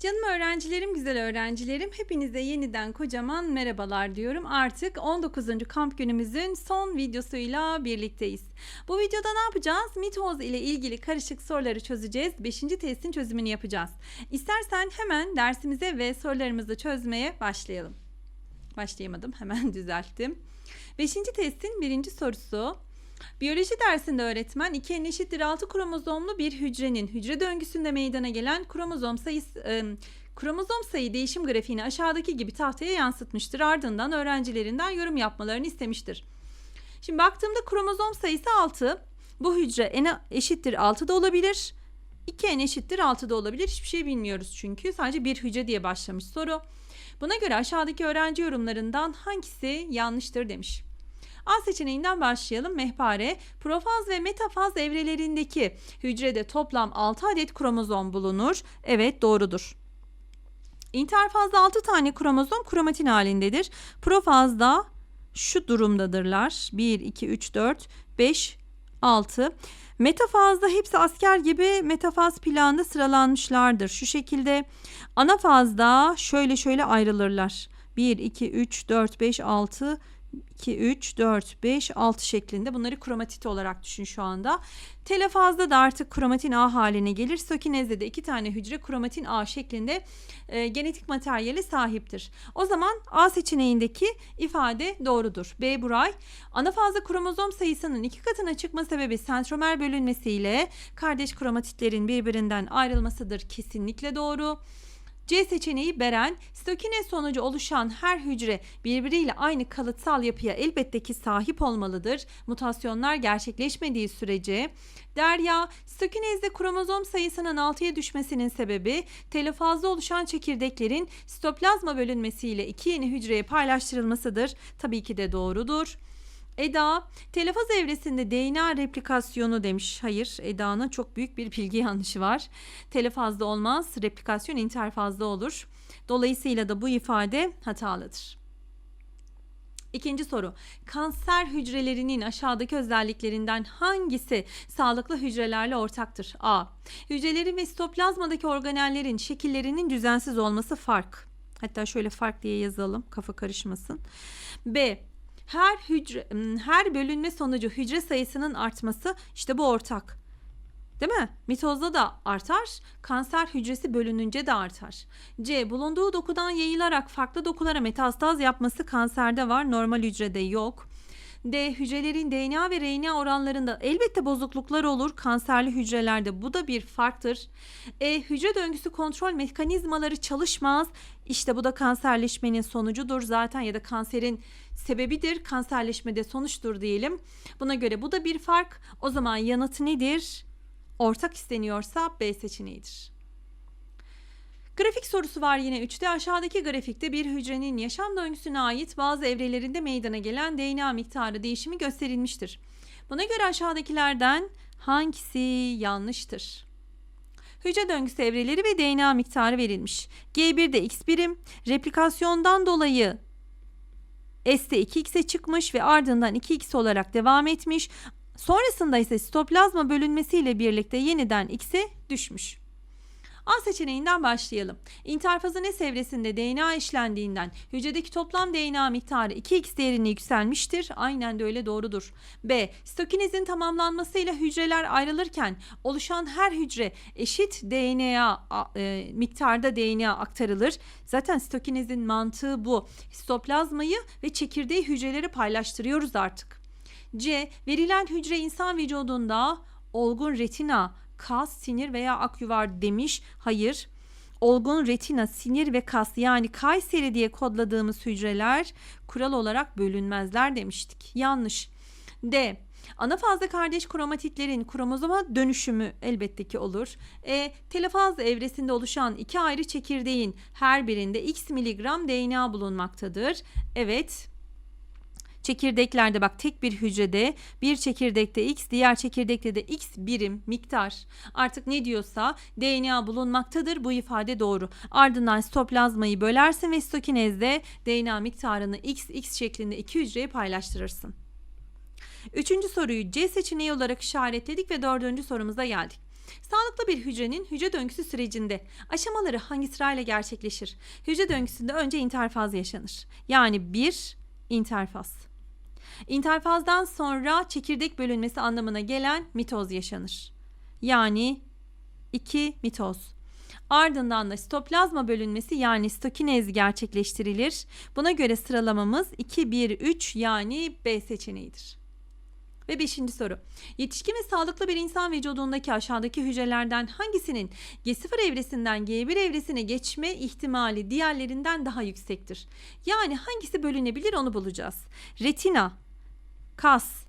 Canım öğrencilerim, güzel öğrencilerim, hepinize yeniden kocaman merhabalar diyorum. Artık 19. kamp günümüzün son videosuyla birlikteyiz. Bu videoda ne yapacağız? Mitoz ile ilgili karışık soruları çözeceğiz. 5. testin çözümünü yapacağız. İstersen hemen dersimize ve sorularımızı çözmeye başlayalım. Başlayamadım, hemen düzelttim. 5. testin birinci sorusu. Biyoloji dersinde öğretmen 2 n eşittir 6 kromozomlu bir hücrenin hücre döngüsünde meydana gelen kromozom sayısı e, kromozom sayı değişim grafiğini aşağıdaki gibi tahtaya yansıtmıştır. Ardından öğrencilerinden yorum yapmalarını istemiştir. Şimdi baktığımda kromozom sayısı 6. Bu hücre n eşittir 6 da olabilir. 2 n eşittir 6 da olabilir. Hiçbir şey bilmiyoruz çünkü. Sadece bir hücre diye başlamış soru. Buna göre aşağıdaki öğrenci yorumlarından hangisi yanlıştır demiş. A seçeneğinden başlayalım. Mehpare, profaz ve metafaz evrelerindeki hücrede toplam 6 adet kromozom bulunur. Evet doğrudur. İnterfazda 6 tane kromozom kromatin halindedir. Profazda şu durumdadırlar. 1, 2, 3, 4, 5, 6. Metafazda hepsi asker gibi metafaz planda sıralanmışlardır. Şu şekilde ana fazda şöyle şöyle ayrılırlar. 1, 2, 3, 4, 5, 6, 2, 3, 4, 5, 6 şeklinde bunları kromatit olarak düşün şu anda. Telefazda da artık kromatin A haline gelir. Stokinezde de iki tane hücre kromatin A şeklinde e, genetik materyale sahiptir. O zaman A seçeneğindeki ifade doğrudur. B Buray. Anafazda kromozom sayısının iki katına çıkma sebebi sentromer bölünmesiyle kardeş kromatitlerin birbirinden ayrılmasıdır. Kesinlikle doğru. C seçeneği Beren, stokinez sonucu oluşan her hücre birbiriyle aynı kalıtsal yapıya elbette ki sahip olmalıdır. Mutasyonlar gerçekleşmediği sürece. Derya, stokinezde kromozom sayısının 6'ya düşmesinin sebebi telofazda oluşan çekirdeklerin sitoplazma bölünmesiyle iki yeni hücreye paylaştırılmasıdır. Tabii ki de doğrudur. Eda, telefaz evresinde DNA replikasyonu demiş. Hayır, Eda'nın çok büyük bir bilgi yanlışı var. Telefazda olmaz, replikasyon interfazda olur. Dolayısıyla da bu ifade hatalıdır. İkinci soru. Kanser hücrelerinin aşağıdaki özelliklerinden hangisi sağlıklı hücrelerle ortaktır? A. Hücrelerin ve sitoplazmadaki organellerin şekillerinin düzensiz olması fark. Hatta şöyle fark diye yazalım kafa karışmasın. B her hücre her bölünme sonucu hücre sayısının artması işte bu ortak. Değil mi? Mitozda da artar, kanser hücresi bölününce de artar. C. Bulunduğu dokudan yayılarak farklı dokulara metastaz yapması kanserde var, normal hücrede yok. D. Hücrelerin DNA ve RNA oranlarında elbette bozukluklar olur kanserli hücrelerde. Bu da bir farktır. E. Hücre döngüsü kontrol mekanizmaları çalışmaz. İşte bu da kanserleşmenin sonucudur zaten ya da kanserin sebebidir. Kanserleşmede sonuçtur diyelim. Buna göre bu da bir fark. O zaman yanıt nedir? Ortak isteniyorsa B seçeneğidir. Grafik sorusu var yine 3'te. Aşağıdaki grafikte bir hücrenin yaşam döngüsüne ait bazı evrelerinde meydana gelen DNA miktarı değişimi gösterilmiştir. Buna göre aşağıdakilerden hangisi yanlıştır? Hücre döngüsü evreleri ve DNA miktarı verilmiş. G1'de x birim, replikasyondan dolayı S'te 2x'e çıkmış ve ardından 2x olarak devam etmiş. Sonrasında ise sitoplazma bölünmesiyle birlikte yeniden x'e düşmüş. A seçeneğinden başlayalım. İnterfazın S evresinde DNA işlendiğinden hücredeki toplam DNA miktarı 2x değerine yükselmiştir. Aynen de öyle doğrudur. B. Stokinezin tamamlanmasıyla hücreler ayrılırken oluşan her hücre eşit DNA e, miktarda DNA aktarılır. Zaten stokinezin mantığı bu. Sitoplazmayı ve çekirdeği hücreleri paylaştırıyoruz artık. C. Verilen hücre insan vücudunda olgun retina, kas, sinir veya akyuvar demiş. Hayır. Olgun retina, sinir ve kas yani Kayseri diye kodladığımız hücreler kural olarak bölünmezler demiştik. Yanlış. D. Ana fazla kardeş kromatitlerin kromozoma dönüşümü elbette ki olur. E, telefaz evresinde oluşan iki ayrı çekirdeğin her birinde x miligram DNA bulunmaktadır. Evet, Çekirdeklerde bak tek bir hücrede bir çekirdekte x diğer çekirdekte de x birim miktar artık ne diyorsa DNA bulunmaktadır bu ifade doğru. Ardından sitoplazmayı bölersin ve stokinezde DNA miktarını x x şeklinde iki hücreye paylaştırırsın. Üçüncü soruyu C seçeneği olarak işaretledik ve dördüncü sorumuza geldik. Sağlıklı bir hücrenin hücre döngüsü sürecinde aşamaları hangi sırayla gerçekleşir? Hücre döngüsünde önce interfaz yaşanır. Yani bir interfaz. İnterfazdan sonra çekirdek bölünmesi anlamına gelen mitoz yaşanır. Yani 2 mitoz. Ardından da sitoplazma bölünmesi yani stokinez gerçekleştirilir. Buna göre sıralamamız 2 1 3 yani B seçeneğidir. Ve beşinci soru. Yetişkin ve sağlıklı bir insan vücudundaki aşağıdaki hücrelerden hangisinin G0 evresinden G1 evresine geçme ihtimali diğerlerinden daha yüksektir? Yani hangisi bölünebilir onu bulacağız. Retina, kas,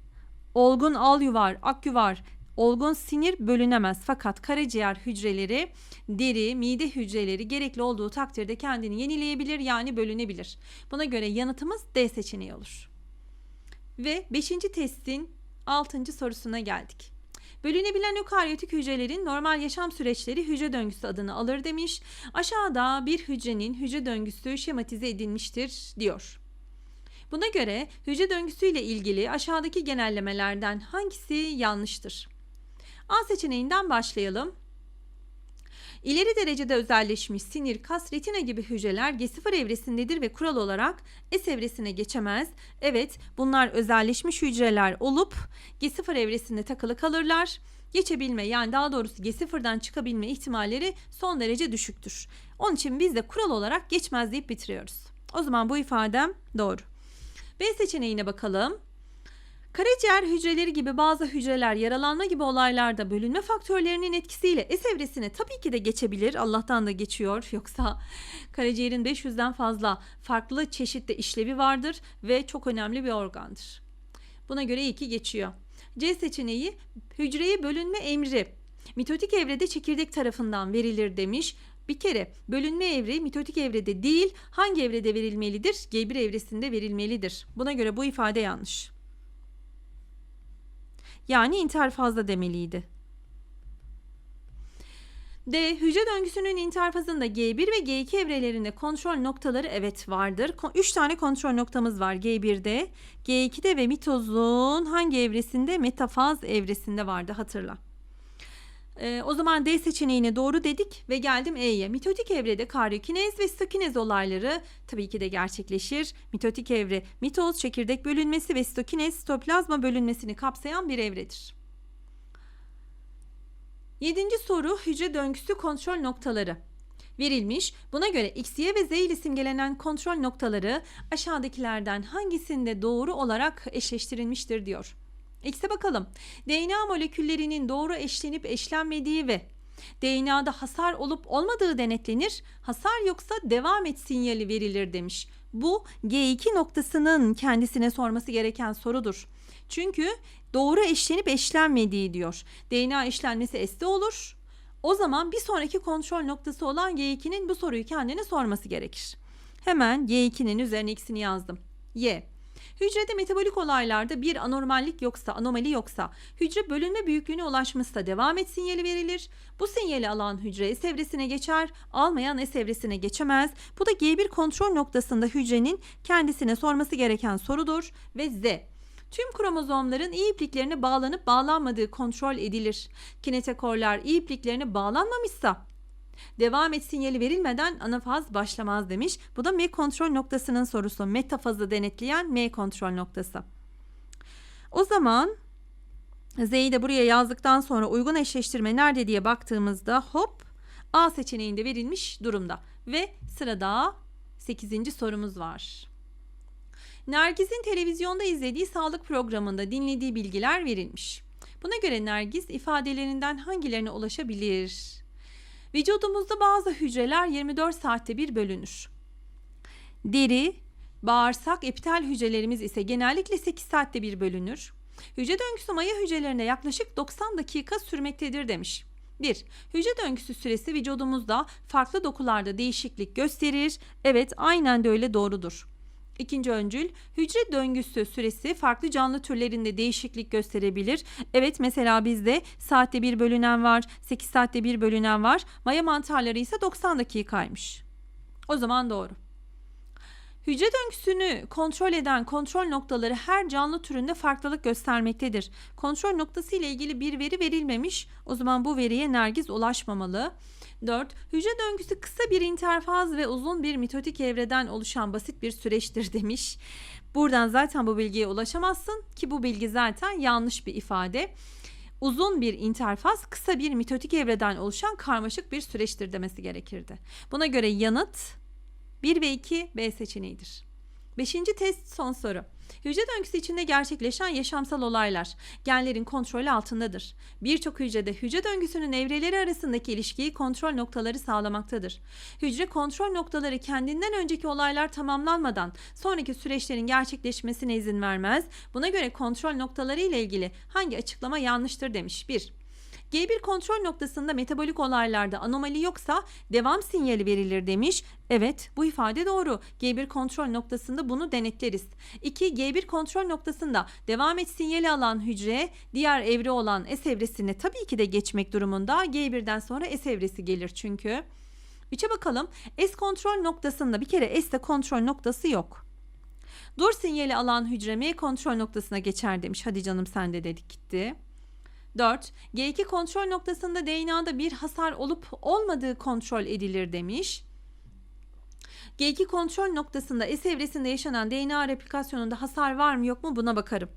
olgun alyuvar, akyuvar, olgun sinir bölünemez. Fakat karaciğer hücreleri, deri, mide hücreleri gerekli olduğu takdirde kendini yenileyebilir yani bölünebilir. Buna göre yanıtımız D seçeneği olur. Ve 5. testin 6. sorusuna geldik. Bölünebilen ökaryotik hücrelerin normal yaşam süreçleri hücre döngüsü adını alır demiş. Aşağıda bir hücrenin hücre döngüsü şematize edilmiştir diyor. Buna göre hücre döngüsüyle ilgili aşağıdaki genellemelerden hangisi yanlıştır? A seçeneğinden başlayalım. İleri derecede özelleşmiş sinir, kas, retina gibi hücreler G0 evresindedir ve kural olarak S evresine geçemez. Evet bunlar özelleşmiş hücreler olup G0 evresinde takılı kalırlar. Geçebilme yani daha doğrusu G0'dan çıkabilme ihtimalleri son derece düşüktür. Onun için biz de kural olarak geçmez deyip bitiriyoruz. O zaman bu ifadem doğru. B seçeneğine bakalım. Karaciğer hücreleri gibi bazı hücreler yaralanma gibi olaylarda bölünme faktörlerinin etkisiyle S evresine tabii ki de geçebilir. Allah'tan da geçiyor. Yoksa karaciğerin 500'den fazla farklı çeşitte işlevi vardır ve çok önemli bir organdır. Buna göre iyi ki geçiyor. C seçeneği hücreye bölünme emri mitotik evrede çekirdek tarafından verilir demiş. Bir kere bölünme evri mitotik evrede değil hangi evrede verilmelidir? G1 evresinde verilmelidir. Buna göre bu ifade yanlış. Yani interfazda demeliydi. D. Hücre döngüsünün interfazında G1 ve G2 evrelerinde kontrol noktaları evet vardır. 3 tane kontrol noktamız var G1'de, G2'de ve mitozun hangi evresinde? Metafaz evresinde vardı hatırla. Ee, o zaman D seçeneğine doğru dedik ve geldim E'ye. Mitotik evrede karyokinez ve stokinez olayları tabii ki de gerçekleşir. Mitotik evre mitoz, çekirdek bölünmesi ve stokinez sitoplazma bölünmesini kapsayan bir evredir. Yedinci soru hücre döngüsü kontrol noktaları verilmiş. Buna göre X, Y ve Z ile simgelenen kontrol noktaları aşağıdakilerden hangisinde doğru olarak eşleştirilmiştir diyor. X'e bakalım. DNA moleküllerinin doğru eşlenip eşlenmediği ve DNA'da hasar olup olmadığı denetlenir. Hasar yoksa devam et sinyali verilir demiş. Bu G2 noktasının kendisine sorması gereken sorudur. Çünkü doğru eşlenip eşlenmediği diyor. DNA eşlenmesi S'de olur. O zaman bir sonraki kontrol noktası olan G2'nin bu soruyu kendine sorması gerekir. Hemen G2'nin üzerine X'ini yazdım. Y. Hücrede metabolik olaylarda bir anormallik yoksa, anomali yoksa, hücre bölünme büyüklüğüne ulaşmışsa devam et sinyali verilir. Bu sinyali alan hücre S evresine geçer, almayan S evresine geçemez. Bu da G1 kontrol noktasında hücrenin kendisine sorması gereken sorudur ve Z. Tüm kromozomların iyi ipliklerine bağlanıp bağlanmadığı kontrol edilir. Kinetekorlar iyi ipliklerine bağlanmamışsa Devam et sinyali verilmeden anafaz başlamaz demiş. Bu da M kontrol noktasının sorusu. Metafazı denetleyen M kontrol noktası. O zaman Z'yi de buraya yazdıktan sonra uygun eşleştirme nerede diye baktığımızda hop A seçeneğinde verilmiş durumda. Ve sırada 8. sorumuz var. Nergiz'in televizyonda izlediği sağlık programında dinlediği bilgiler verilmiş. Buna göre Nergiz ifadelerinden hangilerine ulaşabilir? Vücudumuzda bazı hücreler 24 saatte bir bölünür. Deri, bağırsak, epitel hücrelerimiz ise genellikle 8 saatte bir bölünür. Hücre döngüsü maya hücrelerine yaklaşık 90 dakika sürmektedir demiş. 1. Hücre döngüsü süresi vücudumuzda farklı dokularda değişiklik gösterir. Evet aynen de öyle doğrudur. İkinci öncül hücre döngüsü süresi farklı canlı türlerinde değişiklik gösterebilir. Evet mesela bizde saatte bir bölünen var, 8 saatte bir bölünen var. Maya mantarları ise 90 dakikaymış. O zaman doğru. Hücre döngüsünü kontrol eden kontrol noktaları her canlı türünde farklılık göstermektedir. Kontrol noktası ile ilgili bir veri verilmemiş. O zaman bu veriye Nergiz ulaşmamalı. 4. Hücre döngüsü kısa bir interfaz ve uzun bir mitotik evreden oluşan basit bir süreçtir demiş. Buradan zaten bu bilgiye ulaşamazsın ki bu bilgi zaten yanlış bir ifade. Uzun bir interfaz kısa bir mitotik evreden oluşan karmaşık bir süreçtir demesi gerekirdi. Buna göre yanıt 1 ve 2 B seçeneğidir. Beşinci test son soru. Hücre döngüsü içinde gerçekleşen yaşamsal olaylar genlerin kontrolü altındadır. Birçok hücrede hücre döngüsünün evreleri arasındaki ilişkiyi kontrol noktaları sağlamaktadır. Hücre kontrol noktaları kendinden önceki olaylar tamamlanmadan sonraki süreçlerin gerçekleşmesine izin vermez. Buna göre kontrol noktaları ile ilgili hangi açıklama yanlıştır demiş. 1. G1 kontrol noktasında metabolik olaylarda anomali yoksa devam sinyali verilir demiş. Evet bu ifade doğru. G1 kontrol noktasında bunu denetleriz. 2. G1 kontrol noktasında devam et sinyali alan hücre diğer evre olan S evresine tabii ki de geçmek durumunda. G1'den sonra S evresi gelir çünkü. 3'e bakalım. S kontrol noktasında bir kere S'te kontrol noktası yok. Dur sinyali alan hücre M kontrol noktasına geçer demiş. Hadi canım sen de dedik gitti. 4. G2 kontrol noktasında DNA'da bir hasar olup olmadığı kontrol edilir demiş. G2 kontrol noktasında S evresinde yaşanan DNA replikasyonunda hasar var mı yok mu buna bakarım.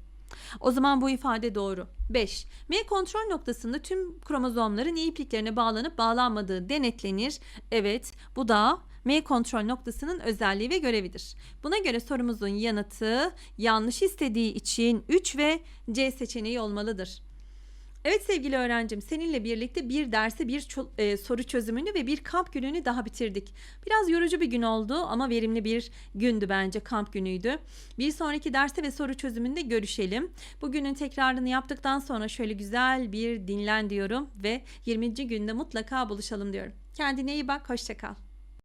O zaman bu ifade doğru. 5. M kontrol noktasında tüm kromozomların iyi ipliklerine bağlanıp bağlanmadığı denetlenir. Evet, bu da M kontrol noktasının özelliği ve görevidir. Buna göre sorumuzun yanıtı yanlış istediği için 3 ve C seçeneği olmalıdır. Evet sevgili öğrencim seninle birlikte bir dersi bir e, soru çözümünü ve bir kamp gününü daha bitirdik. Biraz yorucu bir gün oldu ama verimli bir gündü bence kamp günüydü. Bir sonraki derste ve soru çözümünde görüşelim. Bugünün tekrarını yaptıktan sonra şöyle güzel bir dinlen diyorum ve 20. günde mutlaka buluşalım diyorum. Kendine iyi bak hoşça kal.